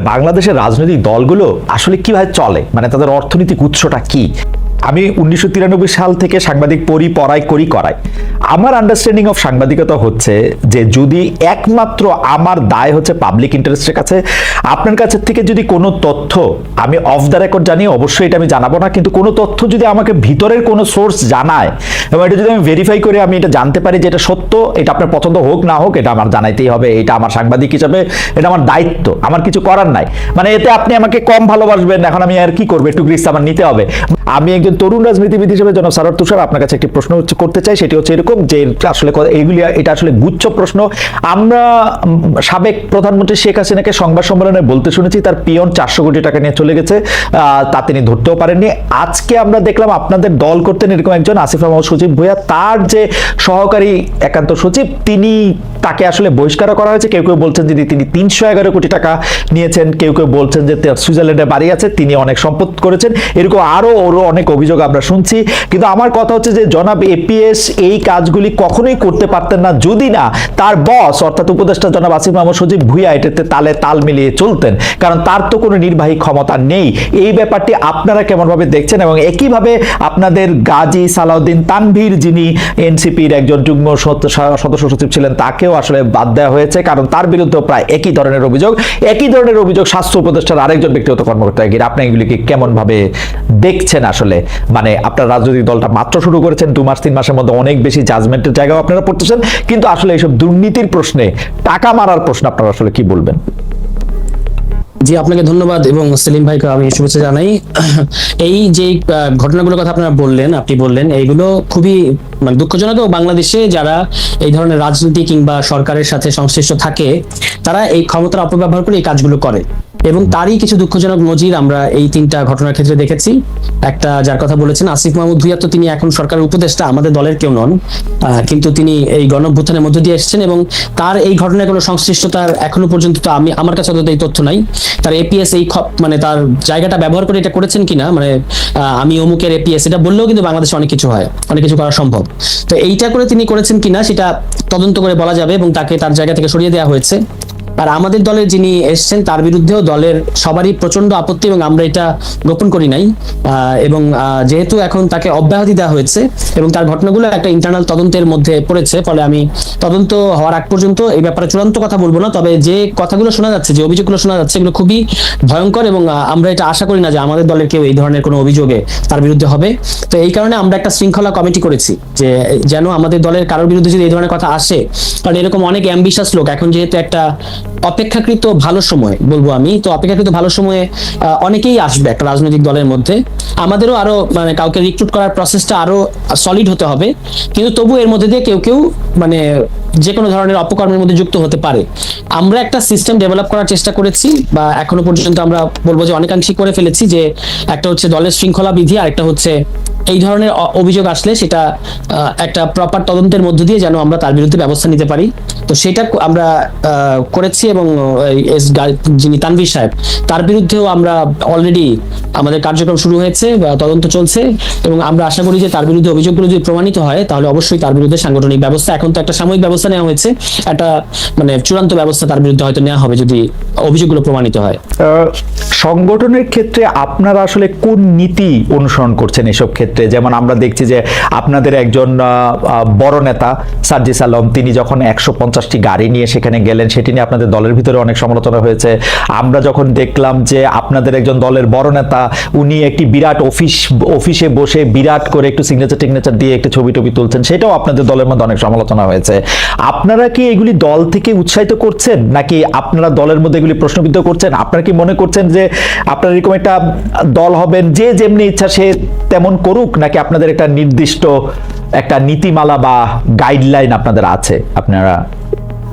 বাংলাদেশের রাজনৈতিক দলগুলো আসলে কীভাবে চলে? মানে তাদের অর্থনৈতিক উৎসটা কি? আমি উনিশশো তিরানব্বই সাল থেকে সাংবাদিক পড়ি, পড়াই, করি, করাই। আমার আন্ডারস্ট্যান্ডিং অফ সাংবাদিকতা হচ্ছে যে যদি একমাত্র আমার দায় হচ্ছে পাবলিক ইন্টারেস্টের কাছে, আপনার কাছে থেকে যদি কোনো তথ্য আমি অফ দ্য রেকর্ড জানি, অবশ্যই এটা আমি জানাব না। কিন্তু কোনো তথ্য যদি আমাকে ভিতরের কোনো সোর্স জানায়, এবং এটা যদি আমি ভেরিফাই করে আমি এটা জানতে পারি যে এটা সত্য, এটা আপনার পছন্দ হোক, না হোক, এটা আমার জানাইতেই হবে, এটা আমার সাংবাদিক হিসাবে, এটা আমার দায়িত্ব, আমার কিছু করার নাই। মানে এতে আপনি আমাকে কম ভালোবাসবেন, এখন আমি আর কি করব? একটু গ্রিস আমার নিতে হবে। আমি একজন তরুণ রাজনীতিবিদ হিসেবে জনাব সারার তুষার আপনার কাছে একটি প্রশ্ন হচ্ছে করতে চাই, সেটি হচ্ছে এরকম যে আসলে এইগুলি এটা আসলে গুচ্ছ প্রশ্ন। আমরা সাবেক প্রধানমন্ত্রী শেখ হাসিনাকে সংবাদ সম্মেলনে বলতে শুনেছি, তার পিয়ন চারশো কোটি টাকা নিয়ে চলে গেছে তা তিনি ধরতেও পারেননি। আজকে আমরা দেখলাম আপনাদের দল করতেন এরকম একজন, আসিফ রহমান সচিব ভূয়া তার যে সহকারী একান্ত সচিব, তিনি তাকে আসলে বহিষ্কার করা হয়েছে। কেউ কেউ বলছেন যে তিনি তিনশো এগারো কোটি টাকা নিয়েছেন। কেউ কেউ বলছেন যে সুইজারল্যান্ডে বাড়ি আছে, তিনি অনেক সম্পদ করেছেন। এরকম আরও ওরও অনেক অভিযোগ আমরা শুনছি। কিন্তু আমার কথা হচ্ছে যে জনাব এপিএস এই কাজগুলি কখনোই করতে পারতেন না। যদি না, তার বস, অর্থাৎ উপদেষ্টা জনাব আসিফ মাহমুদ সজীব ভুইয়া এটাতে তালে তাল মিলিয়ে চলতেন। কারণ তার তো কোনো নির্বাহী ক্ষমতা নেই। এই ব্যাপারটি আপনারা কেমনভাবে দেখছেন এবং একইভাবে আপনাদের গাজী সালাউদ্দিন তানভীর যিনি এনসিপির একজন যুগ্ম সদ- সদস্য সচিব ছিলেন, তাকেও আসলে বাদ দেওয়া হয়েছে, কারণ তার বিরুদ্ধে প্রায় একই ধরনের অভিযোগ, একই ধরনের অভিযোগ স্বাস্থ্য উপদেষ্টার আরেকজন ব্যক্তিগত কর্মকর্তা গিয়ে আপনি এগুলিকে কেমন ভাবে দেখছেন আসলে? মানে আপনার রাজনৈতিক দলটা মাত্র শুরু করেছেন, দু মাস, তিন মাসের মধ্যে অনেক বেশি জাজমেন্টের জায়গাও আপনারা পড়তেছেন, কিন্তু আসলে এইসব দুর্নীতির প্রশ্নে, টাকা মারার প্রশ্ন আপনারা আসলে কি বলবেন? জি, আপনাকে ধন্যবাদ এবং সেলিম ভাইকে আমি শুভেচ্ছা জানাই। এই যে ঘটনাগুলোর কথা আপনারা বললেন, আপনি বললেন, এইগুলো খুবই মানে দুঃখজনক বাংলাদেশে যারা এই ধরনের রাজনীতি কিংবা সরকারের সাথে সংশ্লিষ্ট থাকে, তারা এই ক্ষমতার অপব্যবহার করে এই কাজগুলো করে। এবং তারই কিছু দুঃখজনক নজির আমরা এই তিনটা ঘটনার ক্ষেত্রে দেখেছি। একটা যার কথা বলেছেন আসিফ মাহমুদ ভুইয়া, তো তিনি এখন সরকারের উপদেষ্টা, আমাদের দলের কেউ নন। কিন্তু তিনি এই গণভ্যুত্থানের মধ্য দিয়ে এসেছেন এবং তার এই ঘটনায় কোনো সংশ্লিষ্টতার এখনও পর্যন্ত তো আমি, আমার কাছে অন্তত এই তথ্য নাই। তার এপিএস এই মানে তার জায়গাটা ব্যবহার করে এটা করেছেন কিনা মানে আমি অমুকের এপিএস এটা বললেও কিন্তু বাংলাদেশে অনেক কিছু হয়, অনেক কিছু করা সম্ভব। তো এইটা করে তিনি করেছেন কিনা সেটা তদন্ত করে বলা যাবে এবং তাকে তার জায়গা থেকে সরিয়ে দেওয়া হয়েছে। আর আমাদের দলের যিনি এসেছেন, তার বিরুদ্ধেও দলের সবারই প্রচণ্ড আপত্তি এবং আমরা এটা গোপন করি নাই। এবং যেহেতু এখন তাকে অব্যাহতি দেওয়া হয়েছে এবং তার ঘটনাগুলো একটা ইন্টারনাল তদন্তের মধ্যে পড়েছে, ফলে আমি তদন্ত হওয়ার আগ পর্যন্ত এই ব্যাপারে চূড়ান্ত কথা বলব না, তবে যে কথাগুলো শোনা যাচ্ছে, যে অভিযোগগুলো শোনা যাচ্ছে, এগুলো খুবই ভয়ঙ্কর এবং আমরা এটা আশা করি না যে আমাদের দলের কেউ এই ধরনের কোনো অভিযোগে তার বিরুদ্ধে হবে। তো এই কারণে আমরা একটা শৃঙ্খলা কমিটি করেছি যে, যেন আমাদের দলের কারোর বিরুদ্ধে যদি এই ধরনের কথা আসে, কারণ এরকম অনেক অ্যাম্বিশাস লোক, এখন যেহেতু একটা অপেক্ষাকৃত ভালো সময় বলব আমি। তো অপেক্ষাকৃত ভালো সময়ে অনেকেই আসবে একটা রাজনৈতিক দলের মধ্যে। আমাদেরও আরও মানে কাউকে রিক্রুট করার প্রসেসটা আরও সলিড হতে হবে। কিন্তু তবু এর মধ্যে দিয়ে কেউ কেউ মানে যে কোনো ধরনের অপকর্মের মধ্যে যুক্ত হতে পারে। আমরা একটা সিস্টেম ডেভেলপ করার চেষ্টা করেছি বা এখনও পর্যন্ত আমরা বলব যে অনেকাংশই করে ফেলেছি যে একটা হচ্ছে দলের শৃঙ্খলা বিধি আর একটা হচ্ছে এই ধরনের অভিযোগ আসলে সেটা একটা প্রপার তদন্তের মধ্য দিয়ে যেন আমরা তার বিরুদ্ধে ব্যবস্থা নিতে পারি। তো সেটা আমরা আহ, করেছি এবং যিনি তানভীর সাহেব, তার বিরুদ্ধেও আমরা অলরেডি আমাদের কার্যক্রম শুরু হয়েছে বা তদন্ত চলছে এবং আমরা আশা করি যে তার বিরুদ্ধে অভিযোগগুলো যদি প্রমাণিত হয়, তাহলে অবশ্যই তার বিরুদ্ধে সাংগঠনিক ব্যবস্থা, এখন তো একটা সাময়িক ব্যবস্থা নেওয়া হয়েছে, একটা মানে চূড়ান্ত ব্যবস্থা তার বিরুদ্ধে হয়তো নেওয়া হবে যদি অভিযোগগুলো প্রমাণিত হয়। সংগঠনের ক্ষেত্রে আপনারা আসলে কোন নীতি অনুসরণ করছেন এসব ক্ষেত্রে? যেমন আমরা দেখছি যে আপনাদের একজন বড় নেতা, সার্জিস আলম, তিনি যখন একশো পঞ্চাশটি গাড়ি নিয়ে সেখানে গেলেন, সেটি নিয়ে আপনাদের দলের ভিতরে অনেক সমালোচনা হয়েছে। আমরা যখন দেখলাম যে আপনাদের একজন দলের বড় নেতা, উনি একটি বিরাট অফিস, অফিসে বসে বিরাট করে একটু সিগনেচার টিগনেচার দিয়ে একটু ছবি টবি তুলছেন, সেটাও আপনাদের দলের মধ্যে অনেক সমালোচনা হয়েছে। আপনারা কি এগুলি দল থেকে উৎসাহিত করছেন, নাকি আপনারা দলের মধ্যে এগুলি প্রশ্নবিদ্ধ করছেন? আপনারা কি মনে করছেন যে আপনারা এরকম একটা দল হবেন, যে যেমনি ইচ্ছা সে তেমন করুক, নাকি আপনাদের একটা নির্দিষ্ট একটা নীতিমালা বা গাইডলাইন আপনাদের আছে? আপনারা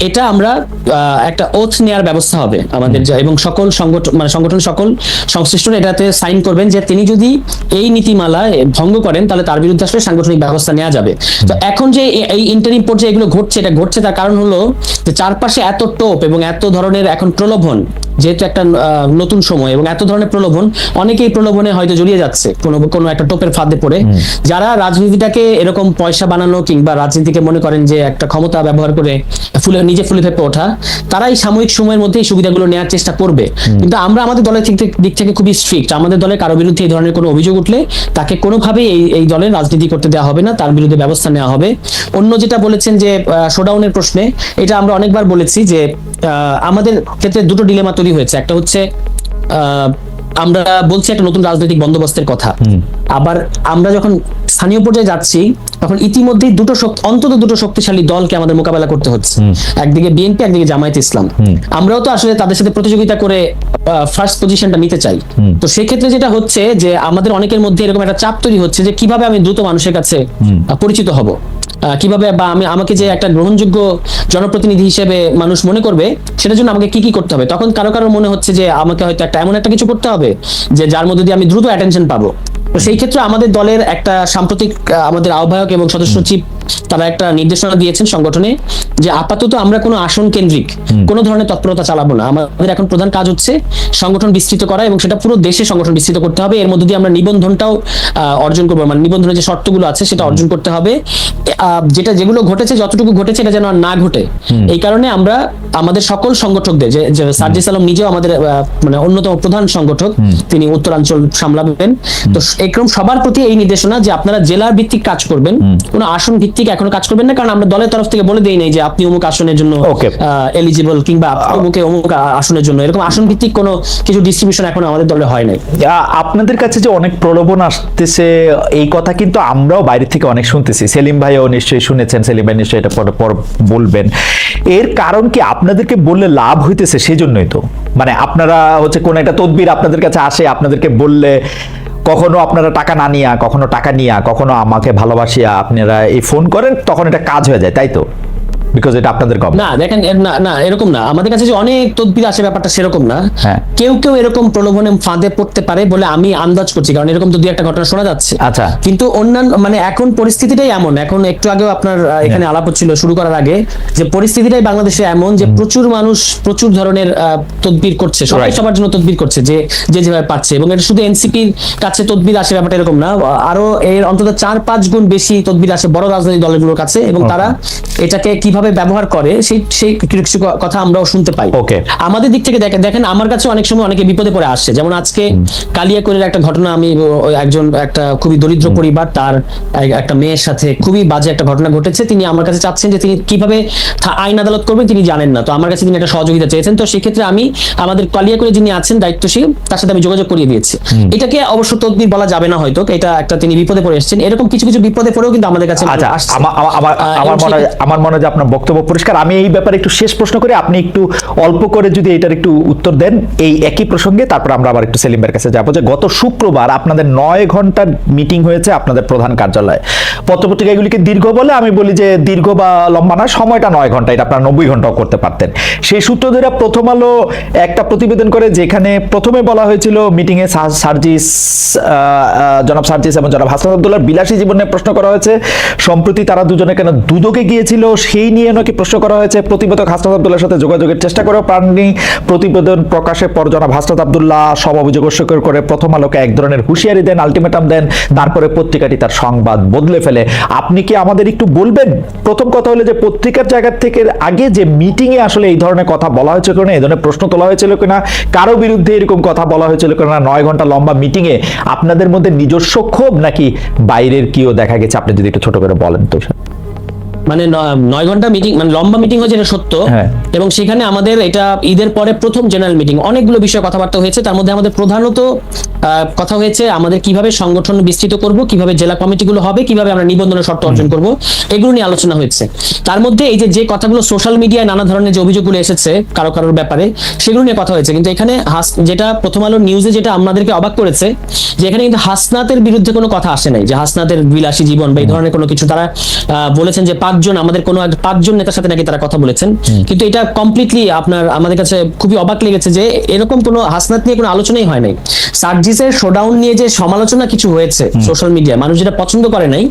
এটা আমরা একটা ওথ নেয়ার ব্যবস্থা হবে আমাদের যা- এবং সকল সংগঠন মানে সংগঠন সকল সংশ্লিষ্টরা এটাতে সাইন করবেন যে তিনি যদি এই নীতিমালা ভঙ্গ করেন তাহলে তার বিরুদ্ধে আসলে সাংগঠনিক ব্যবস্থা নেওয়া যাবে। তো এখন যে এই ইন্টারিম পর্যায়ে এগুলো ঘটছে এটা ঘটছে তার কারণ হলো যে চারপাশে এত টোপ এবং এত ধরনের এখন প্রলোভন যেহেতু একটা নতুন সময় এবং এত ধরনের প্রলোভন অনেকেই প্রলোভনে হয়তো জড়িয়ে যাচ্ছে কোনো কোনো একটা টোপের ফাঁদে পড়ে। যারা রাজনীতিটাকে এরকম পয়সা বানানো কিংবা রাজনীতিকে মনে করেন যে একটা ক্ষমতা ব্যবহার করে ফুলে নিজে ফুলে ফেপে ওঠা তারাই সাময়িক সময়ের মধ্যে এই সুবিধাগুলো নেওয়ার চেষ্টা করবে। কিন্তু আমরা আমাদের দলের দিক থেকে- খুবই স্ট্রিক্ট আমাদের দলে কারও বিরুদ্ধে এই ধরনের কোনো অভিযোগ উঠলে তাকে কোনোভাবেই এই এই দলের রাজনীতি করতে দেওয়া হবে না তার বিরুদ্ধে ব্যবস্থা নেওয়া হবে। অন্য যেটা বলেছেন যে শোডাউনের প্রশ্নে এটা আমরা অনেকবার বলেছি যে আহ, আমাদের ক্ষেত্রে দুটো ডিলেমা তৈরি হয়েছে। একটা হচ্ছে আহ, আমরা বলছি একটা নতুন রাজনৈতিক বন্দোবস্তের কথা। আবার আমরা যখন স্থানীয় পর্যায়ে যাচ্ছি তখন ইতিমধ্যেই দুটো শক্তি অন্তত দুটো শক্তিশালী দলকে আমাদের মোকাবেলা করতে হচ্ছে। একদিকে বিএনপি একদিকে জামায়াত ইসলাম। আমরাও তো আসলে তাদের সাথে প্রতিযোগিতা করে ফার্স্ট পজিশনটা নিতে চাই। তো সেক্ষেত্রে যেটা হচ্ছে যে আমাদের অনেকের মধ্যে এরকম একটা চাপ তৈরি হচ্ছে যে কীভাবে আমি দ্রুত মানুষের কাছে পরিচিত হব। কীভাবে বা আমি, আমাকে যে একটা গ্রহণযোগ্য জনপ্রতিনিধি হিসেবে মানুষ মনে করবে, সেটার জন্য আমাকে কি কি করতে হবে? তখন কারও কারও মনে হচ্ছে যে আমাকে হয়তো একটা এমন একটা কিছু করতে হবে, যে যার মধ্যে দিয়ে আমি দ্রুত অ্যাটেনশন পাবো। তো সেই ক্ষেত্রে আমাদের দলের একটা সাম্প্রতিক আমাদের আহ্বায়ক এবং সদস্য সচিব তারা একটা নির্দেশনা দিয়েছেন সংগঠনে যে আপাতত আমরা কোনো আসন কেন্দ্রিক কোনো ধরনের তৎপরতা চালাবো না। আমাদের এখন প্রধান কাজ হচ্ছে সংগঠন বিস্তৃত করা এবং সেটা পুরো দেশে সংগঠন বিস্তৃত করতে হবে। এর মধ্যে দিয়ে আমরা নিবন্ধনটাও অর্জন করব। মানে নিবন্ধনের যে শর্তগুলো আছে সেটা অর্জন করতে হবে। যেটা যেগুলো ঘটেছে যতটুকু ঘটেছে এটা যেন আর না ঘটে। এই কারণে আমরা আমাদের সকল সংগঠকদের যে সার্জিস আলম নিজেও আমাদের মানে অন্যতম প্রধান সংগঠক তিনি উত্তরাঞ্চল সামলাবেন। তো এরকম সবার প্রতি এই নির্দেশনা যে আপনারা জেলার ভিত্তিক কাজ করবেন কোনো আসন ভিত্তিক এখনও কাজ করবেন না কারণ আমরা দলের তরফ থেকে বলে দেই নাই যে আপনি অমুক আসনের জন্য. এলিজিবল কিংবা অমুকে অমুক আসনের জন্য। এরকম আসন ভিত্তিক কোনো কিছু ডিস্ট্রিবিউশন এখন আমাদের দলে হয় নাই। আপনাদের কাছে যে অনেক প্রলোভন আসতেছে এই কথা কিন্তু আমরাও বাইরে থেকে অনেক শুনতেছি। সেলিম ভাইও নিশ্চয়ই শুনেছেন সেলিম ভাই নিশ্চয়ই এটা পরে পর বলবেন। এর কারণ কি আপনাদেরকে বললে লাভ হইতেছে সেই জন্যই তো। মানে আপনারা হচ্ছে কোন একটা তদবির আপনাদের কাছে আসে আপনাদেরকে বললে কখনো আপনারা টাকা না নিয়া, কখনো টাকা নিয়া, কখনো আমাকে ভালোবাসিয়া আপনারা এই ফোন করেন, তখন এটা কাজ হয়ে যায়, তাই তো? বিকজ এটা আপনাদের গভ না দেখেন না না এরকম না। আমাদের কাছে যে অনেক তদবির আসে ব্যাপারটা সেরকম না। হ্যাঁ। কেউ কেউ এরকম প্রলোভনে ফাঁদে পড়তে পারে বলে আমি আন্দাজ করছি কারণ এরকম তো দুই একটা ঘটনা শোনা যাচ্ছে। আচ্ছা। কিন্তু অন্যান্য মানে এখন পরিস্থিতিটাই এমন। এখন একটু আগেও আপনার এখানে আলাপ হচ্ছিল শুরু করার আগে যে পরিস্থিতিটাই বাংলাদেশে এমন যে প্রচুর মানুষ প্রচুর ধরনের তদবির করছে সবাই সবার জন্য তদবির করছে যে যে যেভাবে পাচ্ছে এবং এটা শুধু এনসিপির কাছে তদবির আসে ব্যাপারটা এরকম না। আরও এর অন্তত চার পাঁচ গুণ বেশি তদবির আসে বড় রাজনৈতিক দলগুলোর কাছে এবং তারা এটাকে কীভাবে ব্যবহার করে সেই সেই কিছু কথা আমরাও শুনতে পাই। Okay. আমাদের দিক থেকে দেখেন দেখেন আমার কাছে অনেক সময় অনেকে বিপদে পড়ে আসছে। যেমন আজকে কালিয়াকৈরের একটা ঘটনা আমি একজন একটা খুবই দরিদ্র পরিবার তার একটা মেয়ের সাথে খুবই বাজে একটা ঘটনা ঘটেছে। তিনি আমার কাছে চাচ্ছেন যে তিনি কীভাবে আইন আদালত করবেন তিনি জানেন না। তো আমার কাছে তিনি একটা সহযোগিতা চেয়েছেন। তো সেক্ষেত্রে আমি আমাদের কালিয়াকৈরে যিনি আছেন দায়িত্বশীল তার সাথে আমি যোগাযোগ করিয়ে দিয়েছি। এটাকে অবশ্য তদবির বলা যাবে না হয়তো এটা একটা তিনি বিপদে পড়ে এসেছেন। এরকম কিছু কিছু বিপদে পড়েও কিন্তু আমাদের কাছে আচ্ছা আমার মনে হয় আপনার বক্তব্য পরিষ্কার। আমি এই ব্যাপারে একটু শেষ প্রশ্ন করি। আপনি একটু অল্প করে যদি এটার একটু উত্তর দেন, এই একই প্রসঙ্গে তারপর আমরা আবার একটু সেলিমের কাছে যাব যে গত শুক্রবার আপনাদের নয় ঘণ্টার মিটিং হয়েছে আপনাদের প্রধান কার্যালয়ে। পত্রপত্রিকা এগুলিকে দীর্ঘ বলে আমি বলি যে দীর্ঘ বা লম্বা না, সময়টা নয় ঘণ্টা, এটা আপনারা নব্বই ঘন্টাও করতে পারতেন। সেই সূত্র ধরে প্রথম আলো একটা প্রতিবেদন করে যেখানে প্রথমে বলা হয়েছিল মিটিং এ সার্জিস জনাব সার্জিস এবং জনাব হাসান আব্দুল্লাহর বিলাসী জীবনে প্রশ্ন করা হয়েছে। সম্প্রতি তারা দুজনে কেন দুদকে গিয়েছিল, সেই নিয়ে নাকি প্রশ্ন করা হয়েছে, প্রতিবেদক হাসনাত আব্দুল্লাহর সাথে যোগাযোগের চেষ্টা করেও পাননি। প্রতিবেদন প্রকাশের পর জনাব হাসনাত আব্দুল্লাহ সব অভিযোগ অস্বীকার করে প্রথম আলোকে এক ধরনের হুঁশিয়ারি দেন, আলটিমেটাম দেন, তারপরে পত্রিকাটি তার সংবাদ বদলে ফেলে। আপনি কি আমাদের একটু বলবেন? প্রথম কথা হলো যে পত্রিকার জায়গা থেকে আগে যে মিটিং এ আসলে এই ধরনের কথা বলা হয়েছে কিনা, এই ধরনের প্রশ্ন তোলা হয়েছিল কিনা, কারও বিরুদ্ধে এরকম কথা বলা হয়েছিল কিনা, নয় ঘণ্টা লম্বা মিটিং এ আপনাদের মধ্যে নিজস্ব ক্ষোভ নাকি বাইরের কিও দেখা গেছে? আপনি যদি একটু ছোট করে বলেন তো। মানে নয় ঘণ্টা মিটিং মানে লম্বা মিটিং হয়েছে এটা সত্য। হ্যাঁ। এবং সেখানে আমাদের এটা ঈদের পরে প্রথম জেনারেল মিটিং অনেকগুলো বিষয়ে কথাবার্তা হয়েছে। তার মধ্যে আমাদের প্রধানত কথা হয়েছে আমাদের কীভাবে সংগঠন বিস্তৃত করব কীভাবে জেলা কমিটিগুলো হবে কীভাবে আমরা নিবন্ধনের শর্ত অর্জন করব এগুলো নিয়ে আলোচনা হয়েছে। তার মধ্যে এই যে যে কথাগুলো সোশ্যাল মিডিয়ায় নানা ধরনের যে অভিযোগগুলো এসেছে কারও কারোর ব্যাপারে সেগুলো নিয়ে কথা হয়েছে। কিন্তু এখানে হাস যেটা প্রথম আলো নিউজে যেটা আমাদেরকে অবাক করেছে যে এখানে কিন্তু হাসনাতের বিরুদ্ধে কোনো কথা আসে নাই। যে হাসনাতের বিলাসী জীবন বা এই ধরনের কোনো কিছু তারা আহ, বলেছেন যে পাঁচজন আমাদের কোনো পাঁচজন নেতার সাথে নাকি তারা কথা বলেছেন। কিন্তু এটা কমপ্লিটলি আপনার আমাদের কাছে খুবই অবাক লেগেছে যে এরকম কোনো হাসনাত নিয়ে কোনো আলোচনাই হয় নাই। সার্জিসের শোডাউন নিয়ে যে সমালোচনা কিছু হয়েছে সোশ্যাল মিডিয়ায় মানুষ যেটা পছন্দ করে নাই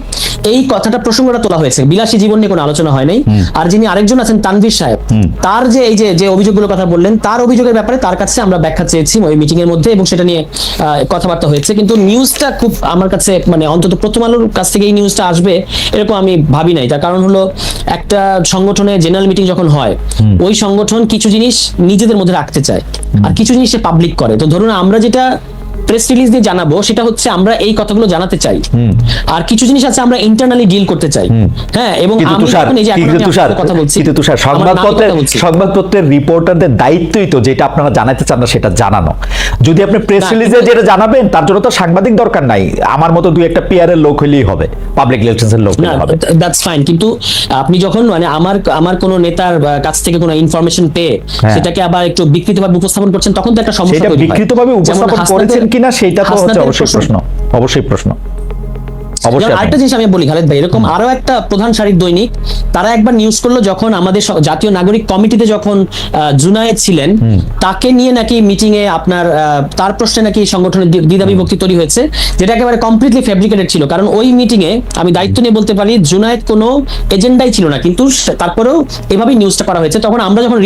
এই কথাটা প্রসঙ্গটা তোলা হয়েছে। বিলাসী জীবন নিয়ে কোনো আলোচনা হয় নাই। আর যিনি আরেকজন আছেন তানভীর সাহেব তার যে এই যে যে অভিযোগগুলোর কথা বললেন তার অভিযোগের ব্যাপারে তার কাছে আমরা ব্যাখ্যা চেয়েছি ওই মিটিং এর মধ্যে এবং সেটা নিয়ে আহ, কথাবার্তা হয়েছে। কিন্তু নিউজটা খুব আমার কাছে মানে অন্তত প্রথম আলোর কাছ থেকে এই নিউজটা আসবে এরকম আমি ভাবি নাই। তার কারণ হলো একটা সংগঠনে জেনারেল মিটিং যখন হয় ওই সংগঠন কিছু জিনিস নিজেদের মধ্যে রাখতে চায়। আর কিছু জিনিস সে পাবলিক করে। তো ধরুন আমরা যেটা প্রেস রিলিজ দিয়ে জানাব সেটা হচ্ছে আমরা এই কথাগুলো জানাতে চাই। আর কিছু জিনিস আছে আমরা ইন্টারনালি ডিল করতে চাই। হ্যাঁ এবং আমি তুষার এই যে এখন কিন্তু তুষার কথা বলছি কিন্তু তুষার সংবাদপত্রের সংবাদপত্রের রিপোর্টারদের দায়িত্বই তো যেটা আপনারা জানাতে চান না সেটা জানানো। যদি আপনি প্রেস রিলিজে যেটা জানাবেন তার জন্য তো সাংবাদিক দরকার নাই। আমার মতো দুই একটা পিয়ারের লোক হলেই হবে পাবলিক রিলেশনস এর লোক হলেই হবে। দ্যাটস ফাইন কিন্তু আপনি যখন মানে আমার আমার কোনো নেতার কাছ থেকে কোনো ইনফরমেশন পেয়ে হ্যাঁ। সেটাকে আবার একটু বিকৃতভাবে উপস্থাপন করছেন তখন তো একটা সমস্যা তৈরি হয়। বিকৃতভাবে উপস্থাপন করেছেন কিনা সেটা তো হচ্ছে অবশ্যই প্রশ্ন। অবশ্যই প্রশ্ন। অবশ্যই যেমন আরেকটা জিনিস আমি বলি খালেদ ভাই এরকম আরও একটা প্রধান দৈনিক তারা একবার নিউজ করল যখন আমাদের জাতীয় নাগরিক কমিটিতে যখন জুনায়েদ ছিলেন তাকে নিয়ে নাকি মিটিং এ আপনার তার প্রশ্নে নাকি সংগঠনের দ্বি- দ্বিধা বিভক্তি তৈরি হয়েছে যেটা একেবারে কমপ্লিটলি ফেব্রিকেটেড ছিল। কারণ ওই মিটিং এ আমি দায়িত্ব নিয়ে বলতে পারি জুনায়েদ কোনো এজেন্ডাই ছিল না কিন্তু তারপরেও এভাবেই নিউজটা করা হয়েছে। তখন আমরা যখন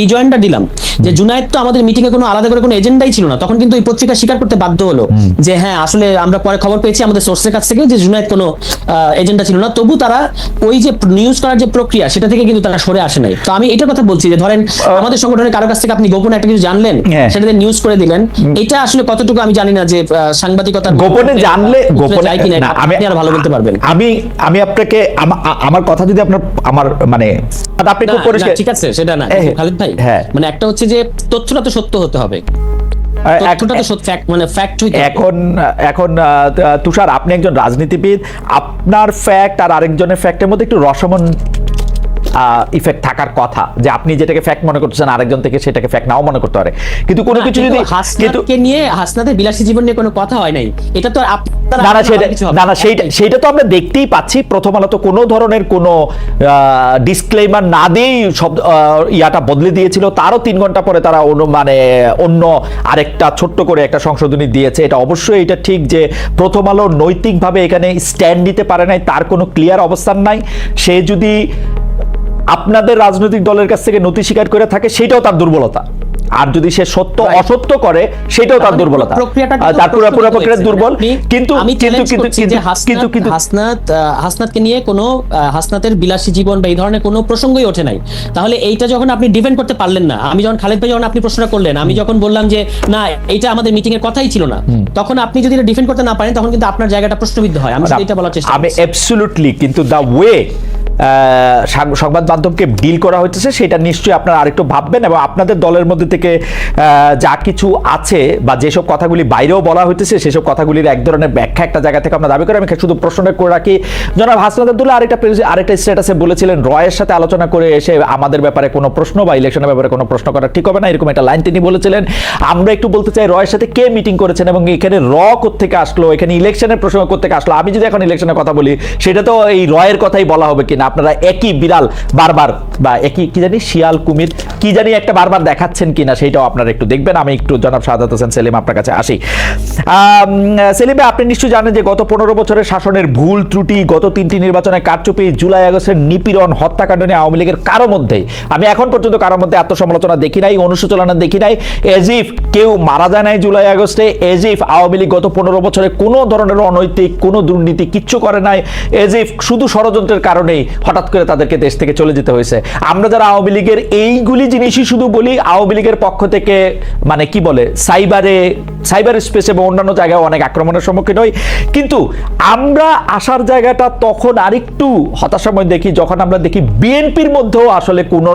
দিলাম যে জুনায়েদ তো আমাদের মিটিং এ কোনো আলাদা করে কোনো এজেন্ডাই ছিল না তখন কিন্তু পত্রিকা স্বীকার করতে বাধ্য হলো যে হ্যাঁ আসলে আমরা পরে খবর পেয়েছি আমাদের সোর্সের কাছ থেকে যে জুনায়েদ কোনো এজেন্ডা ছিল না। তবু তারা ওই যে নিউজ করার যে প্রক্রিয়া সেটা থেকে কিন্তু তারা সরে আসে নাই। তো আমি এটা কথা বলছি যে ধরেন আমাদের সংগঠনের কারও কাছ থেকে আপনি গোপনে একটা কিছু জানলেন হ্যাঁ। সেটাতে নিউজ করে দিলেন এটা আসলে কতটুকু আমি জানি না যে আহ, সাংবাদিকতার গোপনে জানলে গোপনে কিনা আমি আর ভালো বলতে পারবেন। আমি আমি আপনাকে আমার কথা যদি আপনার আমার মানে আপনি ঠিক আছে সেটা না। খালিদ ভাই হ্যাঁ। মানে একটা হচ্ছে যে তথ্যটা তো সত্য হতে হবে। এখন এখন আহ, তুষার আপনি একজন রাজনীতিবিদ আপনার ফ্যাক্ট আর আরেকজনের ফ্যাক্টের মধ্যে একটু রসমন ইফেক্ট থাকার কথা যে আপনি যেটাকে ফ্যাক্ট মনে করতেছেন আরেকজন থেকে সেটাকে ফ্যাক্ট নাও মনে করতে পারে। কিন্তু কোনো কিছু যদি হাসনাতকে নিয়ে হাসনাতের বিলাসী জীবন নিয়ে কোনো কথা হয় নাই। এটা তো আপনার না সেটা না না। সেইটা সেইটা তো আমরা দেখতেই পাচ্ছি। প্রথম আলো তো কোনো ধরনের কোনো ডিসক্লেমার না দিয়েই সব ইয়াটা বদলে দিয়েছিল। তারও তিন ঘণ্টা পরে তারা অন্য- মানে অন্য আরেকটা ছোট্ট করে একটা সংশোধনী দিয়েছে। এটা অবশ্যই এটা ঠিক যে প্রথম আলো নৈতিকভাবে এখানে স্ট্যান্ড নিতে পারে নাই তার কোনো ক্লিয়ার অবস্থান নাই। সে যদি আপনাদের রাজনৈতিক দলের কাছ থেকে নথি স্বীকার করে থাকে সেটাও তার দুর্বলতা। আর যদি সে সত্য অসত্য করে সেটাও তার দুর্বলতা। প্রক্রিয়াটা তার পুরো পুরো প্রক্রিয়া দুর্বল। কিন্তু আমি কিন্তু কিন্তু কিন্তু কিন্তু হাসনাত হাসনাতকে নিয়ে কোনো হাসনাতের বিলাসী জীবন বা এই ধরনের কোনো প্রসঙ্গই ওঠে নাই। তাহলে এইটা যখন আপনি ডিফেন্ড করতে পারলেন না আমি যখন খালেদ ভাই যখন আপনি প্রশ্নটা করলেন আমি যখন বললাম যে না এটা আমাদের মিটিং এর কথাই ছিল না তখন আপনি যদি এটা ডিফেন্ড করতে না পারেন তখন কিন্তু আপনার জায়গাটা প্রশ্নবিদ্ধ হয়। আমি এটা বলার চেষ্টা আমি অ্যাবসলিউটলি কিন্তু দা ওয়ে সংবাদ মাধ্যমকে ডিল করা হচ্ছে সেটা নিশ্চয়ই আপনারা আরেকটু ভাববেন এবং আপনাদের দলের মধ্যে থেকে যা কিছু আছে বা যেসব কথাগুলি বাইরেও বলা হইতেছে, সেসব কথাগুলির এক ধরনের ব্যাখ্যা একটা জায়গা থেকে আমরা দাবি করি। আমি শুধু প্রশ্নটা করে রাখি, জনাব হাসনাত আব্দুল্লাহ আরেকটা আরেকটা স্ট্যাটাসে বলেছিলেন, রয়ের সাথে আলোচনা করে এসে আমাদের ব্যাপারে কোনো প্রশ্ন বা ইলেকশনের ব্যাপারে কোনো প্রশ্ন করা ঠিক হবে না, এরকম একটা লাইন তিনি বলেছিলেন। আমরা একটু বলতে চাই, রয়ের সাথে কে মিটিং করেছেন এবং এখানে র থেকে আসলো, এখানে ইলেকশনের প্রসঙ্গ থেকে আসলো? আমি যদি এখন ইলেকশনের কথা বলি, সেটা তো এই রয়ের কথাই বলা হবে কিনা? আপনারা একই বিড়াল বারবার বা একই, কি জানি, শিয়াল, কুমির, কি জানি একটা বারবার দেখাচ্ছেন কিনা সেটাও আপনারা একটু দেখবেন। আমি একটু জনাব শাহাদাত হোসেন সেলিম আপনার কাছে আসি। সেলিম আপনি নিশ্চয়ই জানেন যে গত পনেরো বছরের শাসনের ভুল ত্রুটি, গত তিনটি নির্বাচনে কারচুপি, জুলাই আগস্টের নিপীড়ন, হত্যাকাণ্ড নিয়ে আওয়ামী লীগের কারও মধ্যেই আমি এখন পর্যন্ত কারোর মধ্যে আত্মসমালোচনা দেখি নাই, অনুশোচনা দেখি নাই। এজিফ কেউ মারা যায় নাই জুলাই আগস্টে এজিফ আওয়ামী লীগ গত পনেরো বছরে কোনো ধরনের অনৈতিক, কোনো দুর্নীতি কিচ্ছু করে নাই এজিফ শুধু ষড়যন্ত্রের কারণেই হঠাৎ করে তাদেরকে দেশ থেকে চলে যেতে হয়েছে। আমরা যারা আওয়ামী লীগের এইগুলি জিনিসই শুধু বলি, আওয়ামী লীগের পক্ষ থেকে মানে কি বলে, সাইবারে, সাইবার স্পেস এবং অন্যান্য জায়গায় অনেক আক্রমণের সম্মুখীন হই। কিন্তু আমরা আসার জায়গাটা তখন আরেকটু হতাশাময় দেখি, যখন আমরা দেখি বিএনপির মধ্যেও আসলে কোনো